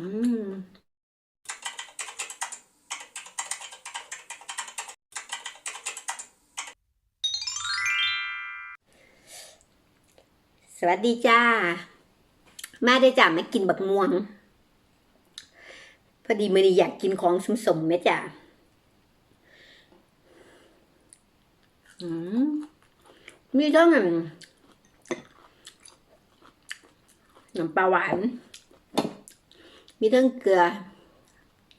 อืมสวัสดีจ้า มาได้จ้ามากินบักม่วง พอดีมื่อนี้อยากกินของสมสมไหมจ้าอืมมีต้องน้ำปลาหวาน มีทั้งเกลือ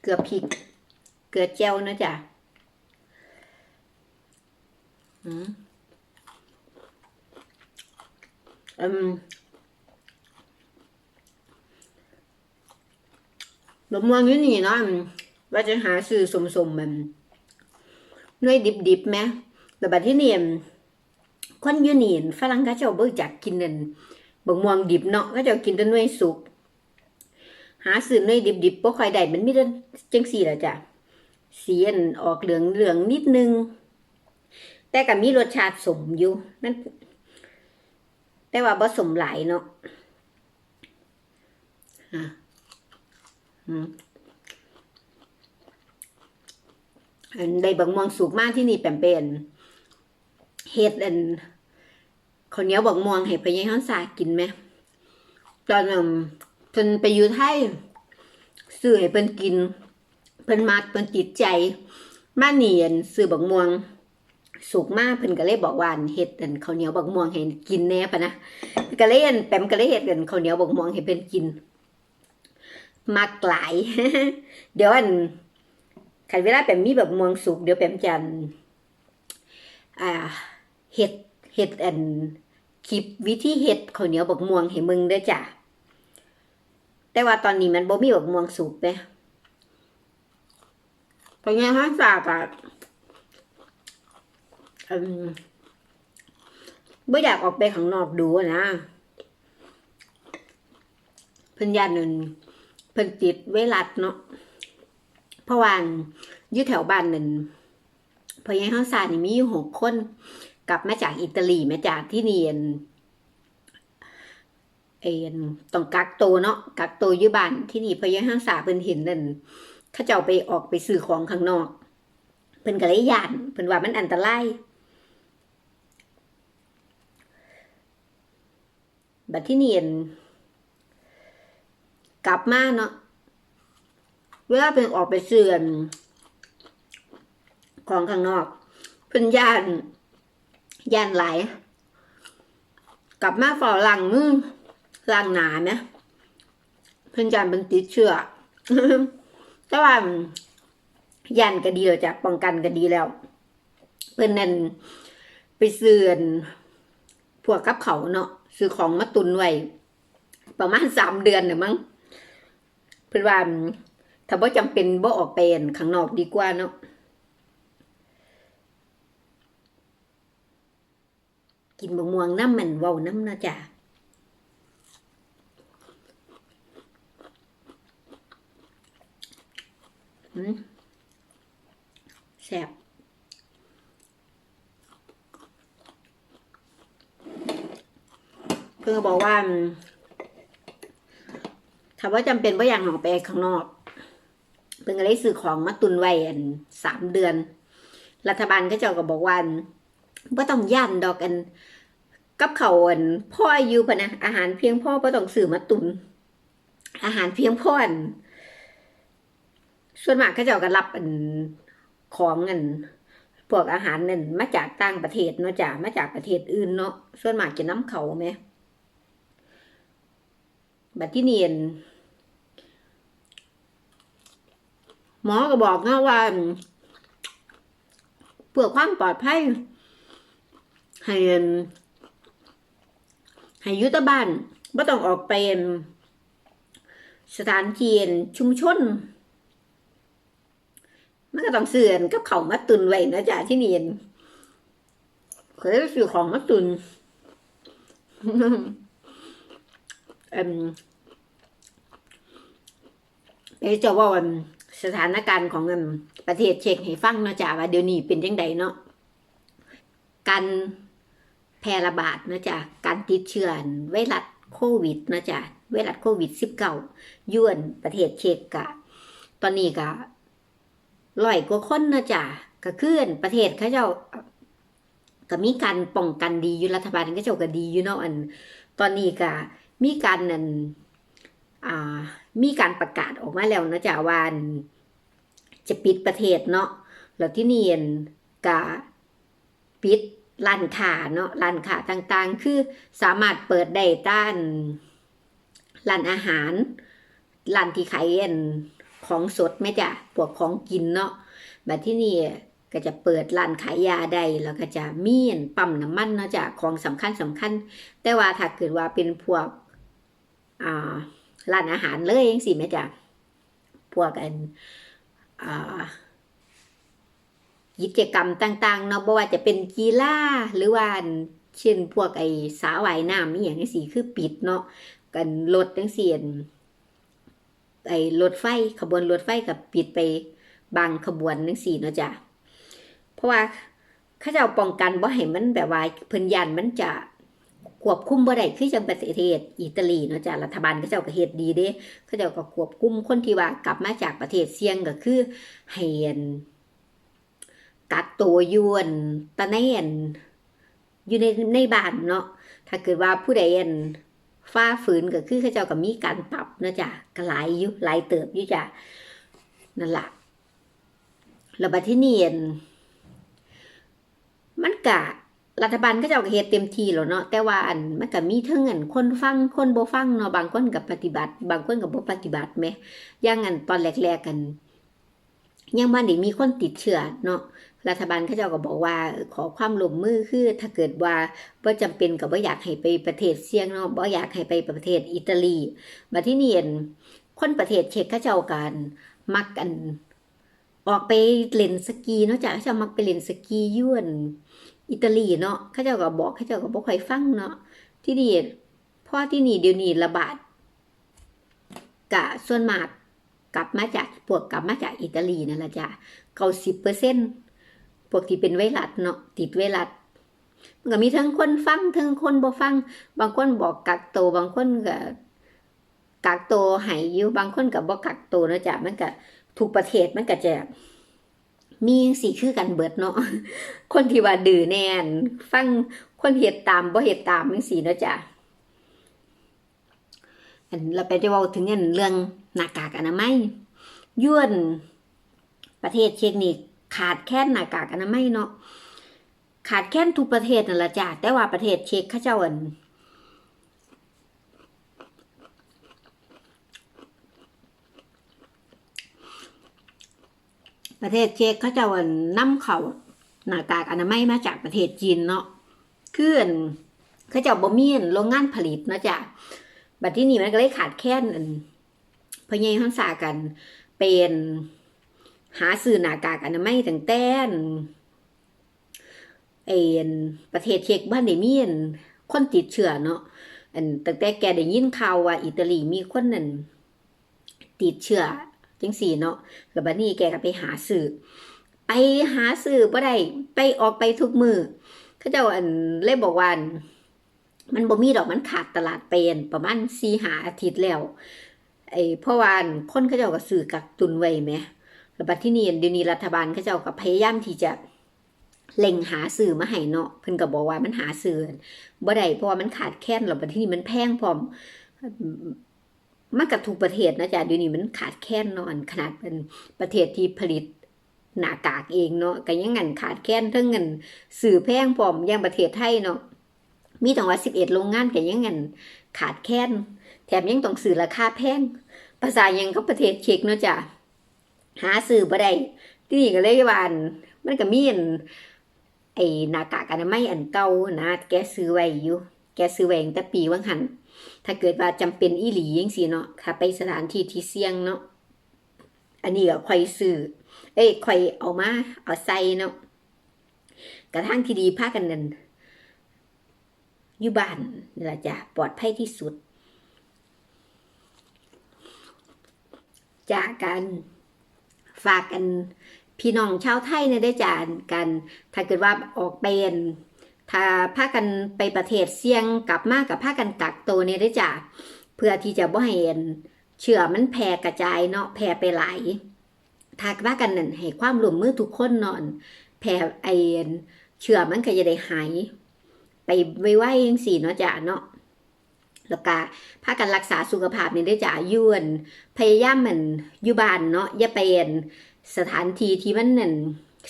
เกลือพริก เกลือเจียวนะจ๊ะอืมอืมบะม่วงอยู่นี่เนาะว่าจะหาซื้อสมๆมันหน่วยดิบๆไหมแต่บัดที่นี่คนยู่นี่ฝรั่งเขาเจ้าบ่รู้จักกินนั่นบะม่วงดิบเนาะเขาเจ้ากินแต่หน่วยสุก หาซื้อในดิบๆบ่ค่อยได้มันมีแต่จังซี่ล่ะจ้ะเสีอันออกเหลืองเหลืองๆนิดนึง แต่ก็มีรสชาติสมอยู่นั่นแต่ว่าบ่สมหลายเนาะอะอืมอันได้บักม่วงสุกมากที่นี่แปมเป็นเฮ็ดอันข้าวเหนียวบักม่วงให้พะยายฮ้อนสากินไหมตอนนั้น เพิ่นไปอยู่ไทยซื้อให้เพิ่นกิน เพิ่นมักเพิ่นติดใจ มาเนียนซื้อบักม่วง สุกมากเพิ่นก็เลยบอกว่าเฮ็ดอันข้าวเหนียวบักม่วงให้กินแน่ปะนะก็เลยอันแปมก็เลยเฮ็ดกันข้าวเหนียวบักม่วงให้เพิ่นกินมักหลาย เดี๋ยวอันคันเวลาแปมมีแบักม่วงสุกเดี๋ยวแปมจะอันอ่าเฮ็ดเฮ็ดอันคลิปวิธีเฮ็ดข้าวเหนียวบักม่วงให้มึงเด้อจ้ะ แต่ว่าตอนนี้มันบ่มีบักม่วงสุกเด้เป็นไงฮะสากอะอืมบ่อยากออกไปข้างนอกดูนะเพิ่นย่านนั่นเพิ่นติดไวรัสเนาะเพราะว่าอยู่แถวบ้านนั่นพอยังเฮาซานี่มีอยู่หกคน กลับมาจากอิตาลีมาจากที่เนียน เอ็นต้องกักตัวเนาะกักตัวอยู่บ้านที่นี่พยาห้างษาเพิ่นเห็นนั่นเขาเจ้าไปออกไปซื้อของข้างนอก เพิ่นก็เลยย่านเพิ่นว่ามันอันตรายบัดที่นี่อั่นกลับมาเนาะเวลาเพิ่นออกไปซื้อของข้างนอก เพิ่นย่านย่านหลายกลับมาฝ่อหลังมือ ล้างหนาไหมเพื่อนจันเป็นติดเชื้อแต่ว่ายันก็ดีแล้วจ้ะป้องกันก็ดีแล้ว เพื่อนนั่นไปซื้ออั่นพวกกับเขาเนาะซื้อของมาตุนไว้ประมาณสามเดือนเนี่ยมั้งเพื่อนว่าถ้าบ่จำเป็นบ่ออกไปอั่นข้างนอกดีกว่าเนาะกินบะม่วงน้ำมันเว้าน้ำนะจ้ะ อืม แซ่บเพื่อบอกว่าอืมถามว่าจำเป็นว่าอย่างของไปข้างนอกเพิ่งก็เลยซื้อของมาตุนไว้อันสามเดือน รัฐบาลก็เจ้าก็บอกว่าว่าต้องย่านดอกอัน กับเขาอันพ่ออายุพะนะอาหารเพียงพ่อก็ต้องซื้อมาตุน อาหารเพียงพ่ออัน ส่วนมากเขาเจ้าก็รับอันของเงินพวกอาหารนั่นมาจากต่างประเทศเนาะจ้ะมาจากประเทศอื่นเนาะส่วนมากจะน้ำเขาไหมบัดที่เนียนหมอก็บอกนะว่าเพื่อความปลอดภัยให้อันให้ยุตบ้านไม่ต้องออกไปสถานที่อันชุมชน มันก็ต้องเสื่อนกับเขามาตุนไว้นะจ๊ะที่นี่เคยซื้อของมาตุนเอ็มเอ๊จะว่าวันสถานการณ์ของอันประเทศเช็กให้ฟังเนาะจ๊ะว่าเดี๋ยวนี้เป็นยังไงเนาะการแพร่ระบาดนะจ๊ะการติดเชื้อไวรัสโควิดนะจ๊ะไวรัสโควิด -19 ยวนประเทศเช็กกะ ตอนนี้ก็ ร้อยกว่าคนนะจ๊ะก็คืออันประเทศเขาเจ้าก็มีการป้องกันดีอยู่รัฐบาลเขาเจ้าก็ดีอยู่เนาะอัน ตอนนี้ก็มีการนั่นอ่ามีการประกาศออกมาแล้วนะจ๊ะว่าอันจะปิดประเทศเนาะแล้วที่นี่นก็ปิดร้านค้าเนาะร้านค้าต่างๆ คือสามารถเปิดได้ต้านร้านอาหารร้านที่ขายอัน ของสดไหมจ๊ะพวกของกินเนาะแบบที่นี่ก็จะเปิดร้านขายยาได้แล้วก็จะมีนปั๊มน้ำมันเนาะจ๊ะของสำคัญสำคัญ แต่ว่าถ้าเกิดว่าเป็นพวกอ่าร้านอาหารเลยยังสิแม่จ๊ะพวกอันอ่ากิจกรรมต่างๆเนาะบ่ว่าจะเป็นกีฬาหรือว่าเช่นพวกไอ้สาวายน้ำนี่อย่างนี้สิคือปิดเนาะกันรถจังซี่อั่น ไอ้รถไฟขบวนรถไฟกับปิดไปบางขบวนจังซี่เนาะจ้ะเพราะว่าเขาเจ้าป้องกันบ่ให้มันแบบว่าเพิ่นยันมันจะควบคุมบ่ได้คือจังประเทศอิตาลีเนาะจ้ะรัฐบาลเขาเจ้าก็เฮ็ดดีเด้เขาเจ้าก็ควบคุมคนที่ว่ากลับมาจากประเทศเสี่ยงก็คือให้อั่นกักตัวยวนตะแนนอยู่ในในบ้านเนาะถ้าเกิดว่าผู้ใดอัน ฟ้าฝืนก็คือเขาเจ้าก็มีการปรับเนะจ้ะก็หลายอยู่หลายเติบอยู่จ้ะนั่นแหละแล้วบัดที่เนี่อันมันกะรัฐบาลก็เจ้าก็เฮ็ดเต็มที่แล้วเนาะแต่ว่าอันมันก็มีเทั้งอันคนฟังคนบ่ฟังเนาะบางคนก็ปฏิบัติ บางคนก็บ่ปฏิบัติแหมย่างอันตอนแรกๆกัน ยังบ่ได้มีคนติดเชื้อเนาะ รัฐบาลเขาเจ้าก็บอกว่าขอความร่วมมือคือถ้าเกิดว่าบ่จำเป็นก็บ่อยากให้ไปประเทศเสี่ยงเนาะบ่อยากให้ไปประเทศอิตาลีบัดที่นี่อั่นคนประเทศเช็กเขาเจ้ากันมักกัน ออกไปเล่นสกีเนาะจ้ะเขาเจ้ามักไปเล่นสกียวนอิตาลีเนาะเขาเจ้าก็บอกเขาเจ้าก็บ่ค่อยฟังเนาะที่นี่พราะที่นี่เดี๋ยวนี้ระบาดกะส่วนมากกลับมาจากพวกกลับมาจากอิตาลีนั่นแหละจ้ะเก้าสิบเปอร์เซ็นต์ พวกที่เป็นไวรัสเนาะติดไวรัสมันก็มีทั้งคนฟังทั้งคนบ่ฟัง บางคนบอกกักตัวบางคนก็กักตัวให้อยู่บางคนก็บ่กักตัวนะจ้ะมันก็ทุกประเทศมันก็จะมีสีคือกันเบิดเนาะคนที่ว่าดื้อแน่น ฟังคนเฮ็ดตามบ่เฮ็ดตามจังซี่เนาะจ้ะอันเราไปจะว้าถึงอันเรื่องหน้ากากอนามัยย้วนประเทศเช็กนี่ ขาดแคลนหน้ากากอนามัยเนาะขาดแคลนทุกประเทศนั่นแหละจ้ะแต่ว่าประเทศเช็กเขาเจ้าอันประเทศเช็กเขาเจ้าอันนำเขาหน้ากากอนามัยมาจากประเทศจีนเนาะคืออันเขาเจ้าบ่มีอันโรงงานผลิตนะจ้ะบัดที่นี่มันก็เลยขาดแคลนพะเยฮันซากันเป็น หาซื้อหน้ากากอนามัยตั้งแต่นเอ็นประเทศเช็กบ้านได้มีนคนติดเชื้อเนาะอันตั้งแต่แกได้ยินข่าวว่าอิตาลีมีคนนั่นติดเชื้อจังสี่เนาะแล้วบัดนี้แกก็ไปหาซื้อไปหาซื้อบ่ได้ไปออกไปทุกมือเขาเจ้าอันเลยบอกว่าอันมันบ่มีดอกมันขาดตลาดเป็นประมาณ4หาอาทิตย์แล้วไอ้พราะว่าอันคนเขาเจ้าก็ซื้อกักตุนไว้แหม แล้วบัดที่นี่เดี๋ยวนี้รัฐบาลเขาเจ้าก็พยายามที่จะเล็งหาสื่อมาให้เนาะเพิ่นก็บอกว่ามันหาสื่อบ่ได้เพราะว่ามันขาดแคลนแล้วบัดที่นี่มันแพงพร้อมมันกับทุกประเทศนะจ๊ะเดี๋ยวนี้มันขาดแคลนเนาะอันขนาดเป็นประเทศที่ผลิตหน้ากากเองเนาะก็ยังงั้นขาดแคลนเทั้งเงินสื่อแพงพร้อมอย่างประเทศไทยเนาะมีตั้งว่า11โรงงานก็ยังงั้นขาดแคลนแถมยังต้องซื้อราคาแพงภาษายังก็ประเทศเช็กเนาะจ้ะ หาซื้อบ่ได้ที่นี่ก็เลยว่านมันก็มีอันไอ้หน้ากากอนามัยอันเก่านะแกซื้อไว้อยู่ แกซื้อไว้ตั้งแต่ปีวังหันถ้าเกิดว่าจำเป็นอีหลีจังซี่เนาะถ้าไปสถานที่ที่เสี่ยงเนาะอันนี้ก็ค่อยซื้อเอ้ยค่อยเอามาเอาใส่เนาะกระทั่งที่ดีพากันนั่นอยู่บ้านนี่ละจ้ะปลอดภัยที่สุด จากกัน ฝากกันพี่น้องชาวไทยเนี่ยได้จานกัน ถ้าเกิดว่าออกเป็นถ้าพากันไปประเทศเสี่ยงกลับมากับพากันกักตัวเนี่ยได้จ้าเพื่อที่จะบ่ให้อันเชื้อมันแพร่กระจายเนาะแพร่ไปหลายถ้าว่ากันนั่นให้ความร่วมมือทุกคนนอนแพร่ไออันเชื้อมันก็จะได้หาย ไปไวๆจังซี่เนาะจ้ะเนาะ แล้วก็พากันรักษาสุขภาพนี่ได้จะอยวนพยายามเหมันอยู่บ้านเนาะอย่าไปอันสถานที่ที่มันนั่น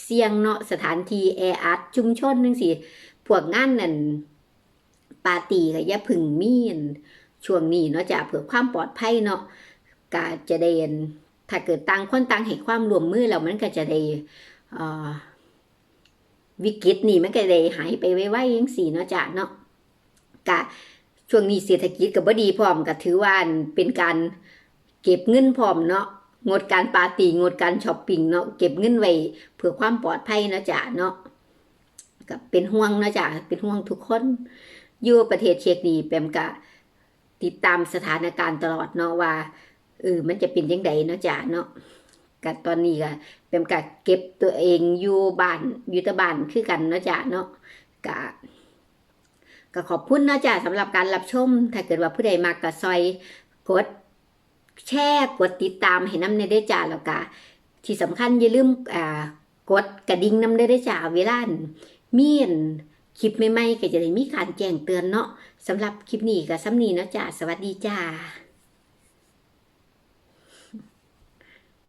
เสี่ยงเนาะสถานที่แออัดชุมชนจังซี่พวกงานนั่นปาร์ตี้ก็อย่าพึ่งมีนช่วงนี้เนาะจะเพื่อความปลอดภัยเนาะก็จะได้เห็นถ้าเกิดต่างคนต่างให้ความร่วมมือแล้วมันก็จะได้วิกฤตนี่มันก็ได้หายไปไวๆยังสี่เนาะจ้ะเนาะกะ ช่วงนี้เศรษฐกิจก็บ่ดีพร้อมก็ถือว่าเป็นการเก็บเงินพร้อมเนาะงดการปาร์ตี้งดการช้อปปิ้งเนาะเก็บเงินไว้เพื่อความปลอดภัยนะจ้ะเนาะก็เป็นห่วงนะจ้ะเป็นห่วงทุกคนอยู่ประเทศเช็กนี่แปมกะติดตามสถานการณ์ตลอดเนาะว่าเออมันจะเป็นยังไงเนาะจ้ะเนาะกับตอนนี้ก็เป็นการเก็บตัวเองอยู่บ้านอยู่ต่บ้านคือกันเนาะจ้ะเนาะกะ ก็ขอบคุณนะจ๊ะสำหรับการรับชม ถ้าเกิดว่าผู้ใดมากก็ซอยกดแชร์กดติดตามให้น้ำในได้จ้าแล้วก็ที่สำคัญอย่าลืมกดกระดิ่งน้ำได้ได้จ้าเวลามีนคลิปใหม่ๆก็จะได้มีการแจ้งเตือนเนาะสำหรับคลิปนี้ก็ซ้ำนี้เนาะจ้าสวัสดีจ้า